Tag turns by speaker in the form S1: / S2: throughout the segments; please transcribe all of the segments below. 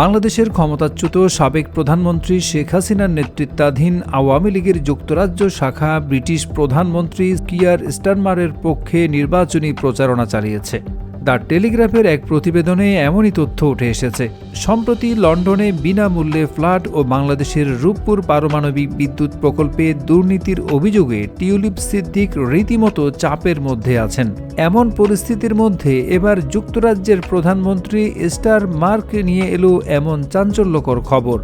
S1: বাংলাদেশের ক্ষমতাচ্যুত সাবেক প্রধানমন্ত্রী শেখ হাসিনার নেতৃত্বাধীন আওয়ামী লীগের যুক্তরাজ্য শাখা ব্রিটিশ প্রধানমন্ত্রী কিয়ার স্টারমারের পক্ষে নির্বাচনী প্রচারণা চালিয়েছে। দ্য টেলিগ্রাফের এক প্রতিবেদনে এমনই তথ্য উঠে এসেছে। সম্প্রতি লন্ডনে বিনামূল্যে ফ্ল্যাট ও বাংলাদেশের রূপপুর পারমাণবিক বিদ্যুৎ প্রকল্পে দুর্নীতির অভিযোগে টিউলিপ সিদ্দিক রীতিমতো চাপের মধ্যে আছেন। এমন পরিস্থিতির মধ্যে এবার যুক্তরাজ্যের প্রধানমন্ত্রী স্টার মার্ক নিয়ে এলো এমন চাঞ্চল্যকর খবর।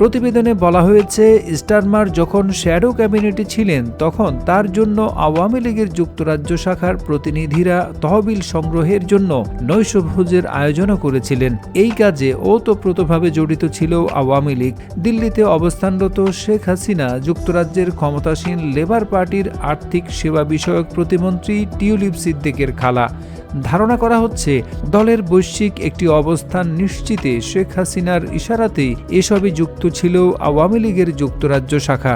S1: প্রতিবেদনে বলা হয়েছে, স্টারমার যখন শ্যাডো ক্যাবিনেটে ছিলেন, তখন তার জন্য আওয়ামী লীগের যুক্তরাজ্য শাখার প্রতিনিধিরা তহবিল সংগ্রহের জন্য নৈশভোজের আয়োজনও করেছিলেন। এই কাজে ওতপ্রোতভাবে জড়িত ছিল আওয়ামী লীগ। দিল্লিতে অবস্থানরত শেখ হাসিনা যুক্তরাজ্যের ক্ষমতাসীন লেবার পার্টির আর্থিক সেবা বিষয়ক প্রতিমন্ত্রী টিউলিপ সিদ্দিকের খালা। ধারণা করা হচ্ছে, দলের বৈশ্বিক একটি অবস্থান নিশ্চিতে শেখ হাসিনার ইশারাতেই এসবে যুক্ত ছিল আওয়ামী লীগের যুক্তরাজ্য শাখা।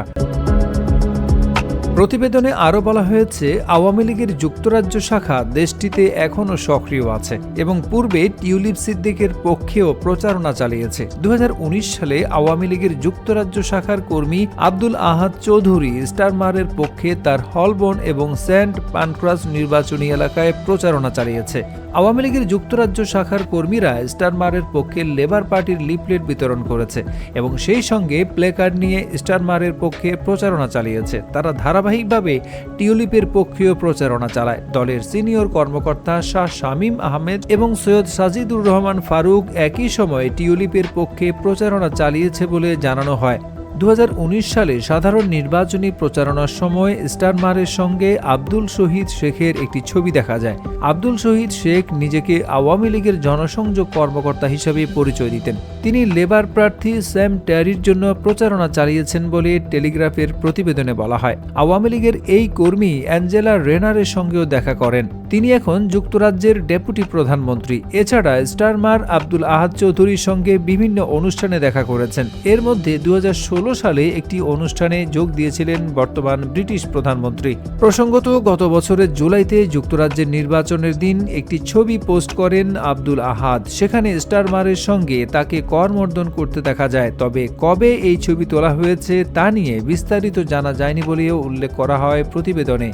S1: প্রতিবেদনে আরও বলা হয়েছে, আওয়ামী লীগের যুক্তরাজ্য শাখা দেশটিতে এখনও সক্রিয় আছে এবং পূর্বে টিউলিপ সিদ্দিকের পক্ষেও প্রচারণা চালিয়েছে। দুহাজার উনিশ সালে আওয়ামী লীগের যুক্তরাজ্য শাখার কর্মী আব্দুল আহাদ চৌধুরী স্টারমারের পক্ষে তার হলবন এবং সেন্ট পানক্রাস নির্বাচনী এলাকায় প্রচারণা চালিয়েছে। আওয়ামী লীগের যুক্তরাজ্য শাখার কর্মীরা স্টারমারের পক্ষে লেবার পার্টির লিফলেট বিতরণ করেছে এবং সেই সঙ্গে প্লেকার্ড নিয়ে স্টারমারের পক্ষে প্রচারণা চালিয়েছে। তারা ধারাবাহিকভাবে টিউলিপের পক্ষীয় প্রচারণা চালায়। দলের সিনিয়র কর্মকর্তা শাহ শামীম আহমেদ এবং সৈয়দ সাজিদুর রহমান ফারুক একই সময়ে টিউলিপের পক্ষে প্রচারণা চালিয়েছে বলে জানানো হয়। দু হাজার উনিশ সালে সাধারণ নির্বাচনী প্রচারণার সময় স্টারমারের সঙ্গে আব্দুল শহীদ শেখের একটি ছবি দেখা যায়। আব্দুল শহীদ শেখ নিজেকে আওয়ামী লীগের জনসংযোগ কর্মকর্তা হিসেবে পরিচয় দিতেন। তিনি লেবার প্রার্থী স্যাম ট্যারির জন্য প্রচারণা চালিয়েছেন বলে টেলিগ্রাফের প্রতিবেদনে বলা হয়। আওয়ামী লীগের এই কর্মী অ্যাঞ্জেলা রেনারের সঙ্গেও দেখা করেন। তিনি এখন যুক্তরাজ্যের ডেপুটি প্রধানমন্ত্রী। এছাড়া স্টারমার আব্দুল আহাদ চৌধুরীর সঙ্গে বিভিন্ন অনুষ্ঠানে দেখা করেছেন। এর মধ্যে দু হাজার ষোলো সালে একটি অনুষ্ঠানে যোগ দিয়েছিলেন বর্তমান ব্রিটিশ প্রধানমন্ত্রী। প্রসঙ্গত, গত বছরের জুলাইতে যুক্তরাজ্যের নির্বাচনের দিন একটি ছবি পোস্ট করেন আব্দুল আহাদ। সেখানে স্টারমারের সঙ্গে তাকে করমর্দন করতে দেখা যায়। তবে কবে এই ছবি তোলা হয়েছে তা নিয়ে বিস্তারিত জানা যায়নি বলেও উল্লেখ করা হয় প্রতিবেদনে।